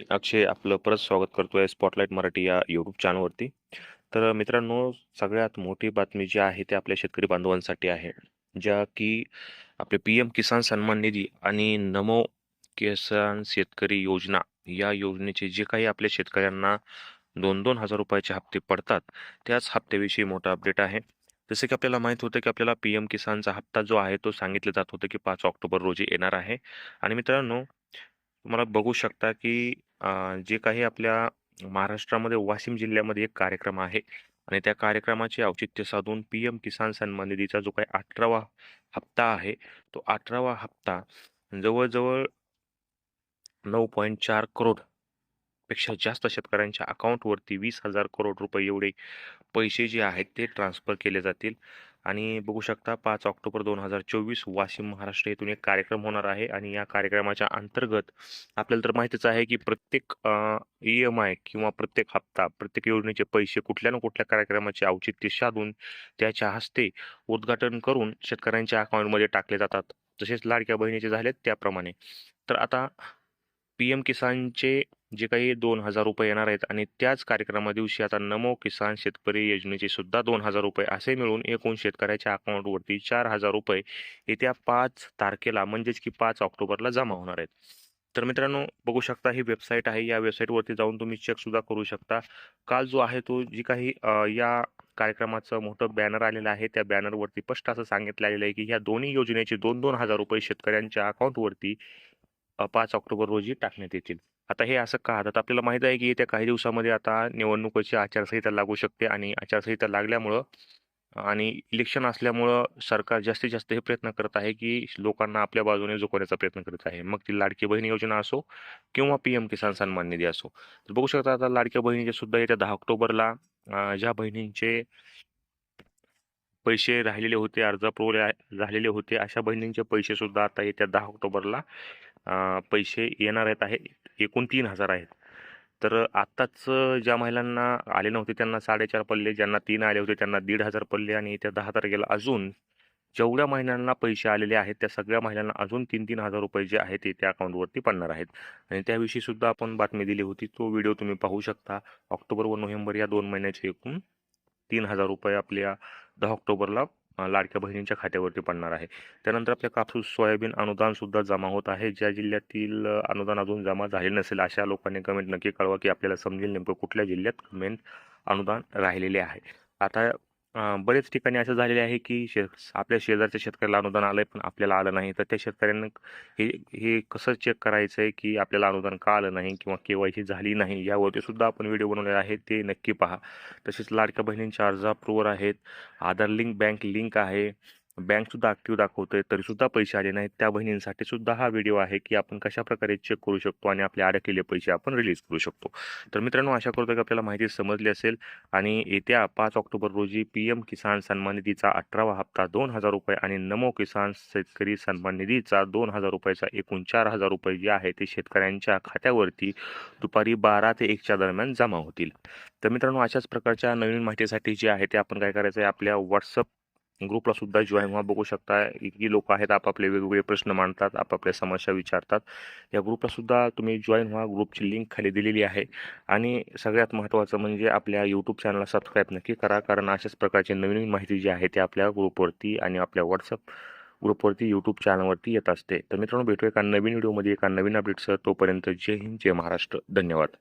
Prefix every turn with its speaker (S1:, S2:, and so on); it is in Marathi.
S1: अक्षय आपलं परत स्वागत करतोय स्पॉटलाईट मराठी या यूट्यूब चॅनलवरती तर मित्रांनो सगळ्यात मोठी बातमी जी आहे ते आपल्या शेतकरी बांधवांसाठी आहे ज्या की आपले पी एम किसान सन्मान निधी आणि नमो किसान शेतकरी योजना या योजनेचे जे काही आपल्या शेतकऱ्यांना दोन दोन हजार रुपयाचे हप्ते पडतात त्याच हप्त्याविषयी मोठा अपडेट आहे. जसं की आपल्याला माहीत होतं की आपल्याला पी एम किसानचा हप्ता जो आहे तो सांगितलं जात होतं की पाच ऑक्टोबर रोजी येणार आहे. आणि मित्रांनो तुम्हाला बघू शकता की अ, जे काही आपल्या महाराष्ट्रामध्ये वाशिम जिल्ह्यामध्ये एक कार्यक्रम आहे. आणि त्या कार्यक्रमाचे औचित्य साधून पी एम किसान सन्मान निधीचा जो काही अठरावा हप्ता आहे तो अठरावा हप्ता जवळजवळ नऊ पॉईंट चार करोडपेक्षा जास्त शेतकऱ्यांच्या अकाउंटवरती वीस हजार करोड रुपये एवढे पैसे जे आहेत ते ट्रान्सफर केले जातील. आणि बघू शकता पाच ऑक्टोबर दोन हजार चोवीस वाशिम महाराष्ट्र येथून एक कार्यक्रम होणार आहे आणि या कार्यक्रमाच्या अंतर्गत आपल्याला तर माहितीच आहे की प्रत्येक ई एम आय किंवा प्रत्येक हप्ता प्रत्येक योजनेचे पैसे कुठल्या ना कुठल्या कार्यक्रमाचे औचित्य साधून त्याच्या हस्ते उद्घाटन करून शेतकऱ्यांच्या अकाउंटमध्ये टाकले जातात. तसेच लाडक्या बहिणीचे झालेत त्याप्रमाणे. तर आता पी एम किसानचे जे काही दोन हजार रुपये येणार आहेत आणि त्याच कार्यक्रमा दिवशी आता नमो किसान शेतकरी योजनेचे सुद्धा दोन हजार रुपये असे मिळून एकूण शेतकऱ्याच्या अकाउंटवरती चार हजार रुपये येत्या पाच तारखेला म्हणजेच की पाच ऑक्टोबरला जमा होणार आहेत. तर मित्रांनो बघू शकता ही वेबसाईट आहे. या वेबसाईटवरती जाऊन तुम्ही चेकसुद्धा करू शकता. काल जो आहे तो जी काही या कार्यक्रमाचं मोठं बॅनर आलेलं आहे त्या बॅनरवरती स्पष्ट असं सांगितलं आलेलं आहे की ह्या दोन्ही योजनेचे दोन दोन हजार रुपये शेतकऱ्यांच्या अकाउंटवरती पाच ऑक्टोबर रोजी टाकण्यात येतील. आता हे असं का? तर आपल्याला माहीत आहे की येत्या काही दिवसामध्ये आता निवडणुकीची आचारसंहिता लागू शकते आणि आचारसंहिता लागल्यामुळं आणि इलेक्शन असल्यामुळं सरकार जास्तीत जास्त हे प्रयत्न करत आहे की लोकांना आपल्या बाजूने झुकवण्याचा प्रयत्न करत आहे. मग ती लाडकी बहीण योजना असो किंवा पी एम किसान सन्मान निधी असो. तर बघू शकता आता लाडक्या बहिणीचे सुद्धा येत्या दहा ऑक्टोबरला ज्या बहिणींचे पैसे राहिलेले होते अर्ज पुरवले झालेले होते अशा बहिणींचे पैसे सुद्धा आता येत्या दहा ऑक्टोबरला पैसे येणार आहेत आहे एकूण तीन हजार आहेत. तर आत्ताच ज्या महिलांना आले नव्हते त्यांना साडेचार पडले. ज्यांना तीन आले होते त्यांना दीड हजार पडले आणि त्या दहा तारखेला अजून जेवढ्या महिलांना पैसे आलेले आहेत त्या सगळ्या महिलांना अजून तीन तीन हजार रुपये जे आहेत ते त्या अकाउंटवरती पडणार आहेत. आणि त्याविषयी सुद्धा आपण बातमी दिली होती. तो व्हिडिओ तुम्ही पाहू शकता. ऑक्टोबर व नोव्हेंबर या दोन महिन्याचे एकूण तीन हजार रुपये आपल्या दहा ऑक्टोबरला लाडक्या बहिणींच्या खात्यावरती पडणार आहे. त्यानंतर आपल्या कापूस सोयाबीन अनुदानसुद्धा जमा होत आहे. ज्या जिल्ह्यातील अनुदान अजून जमा झाले नसेल अशा लोकांनी कमेंट नक्की कळवा की आपल्याला समजेल नेमकं कुठल्या जिल्ह्यात मेन अनुदान राहिलेले आहे. आता अ, बरेच ठिकाणी असं झालेले आहे की शे आपल्या शेजारच्या शेतकऱ्याला अनुदान आलंय पण आपल्याला आलं नाही. तर त्या शेतकऱ्यांना हे हे कसं चेक करायचं आहे की आपल्याला अनुदान का आलं नाही किंवा के झाली नाही यावरती सुद्धा आपण व्हिडिओ बनवलेला आहे ते नक्की पहा. तसेच लाडक्या बहिणींच्या अर्ज प्रूवर आहेत. आधार लिंक बँक लिंक आहे. बँक सुद्धा ऍक्टिव्ह दाखवतोय तरी सुद्धा पैसे आले नाहीत. त्या बहिणींसाठी सुद्धा हा व्हिडिओ आहे की आपण कशा प्रकारे चेक करू शकतो आणि आपले अडकलेले पैसे आपण रिलीज करू शकतो. तर मित्रांनो आशा करतो की आपल्याला माहिती समजली असेल. आणि येत्या पाच ऑक्टोबर रोजी पी एम किसान सन्मान निधीचा अठरावा हप्ता दोन हजार रुपये आणि नमो किसान शेतकरी सन्मान निधीचा दोन हजार रुपयाचा एकूण चार हजार रुपये जे आहे ते शेतकऱ्यांच्या खात्यावरती दुपारी बारा ते एकच्या दरम्यान जमा होतील. तर मित्रांनो अशाच प्रकारच्या नवीन माहितीसाठी जे आहे ते आपण काय करायचं आहे आपल्या व्हॉट्सअप ग्रुपला सुद्धा जॉईन व्हा बघू शकता इतकी लोक आहेत आपापले वेगवेगळे प्रश्न मांडतात आपापल्या समस्या विचारतात. या ग्रुपला सुद्धा तुम्ही जॉईन व्हा ग्रुपची लिंक खाली दिलेली आहे. आणि सगळ्यात महत्त्वाचं म्हणजे आपल्या यूट्यूब चॅनलला सबस्क्राईब नक्की करा कारण अशाच प्रकारची नवीन नवीन माहिती जी आहे ती आपल्या ग्रुपवरती आणि आपल्या व्हॉट्सअप ग्रुपवरती यूट्यूब चॅनलवरती येत असते. तर मित्रांनो भेटूया एका नवीन व्हिडिओमध्ये एका नवीन अपडेटसह तोपर्यंत जय हिंद जय महाराष्ट्र. धन्यवाद.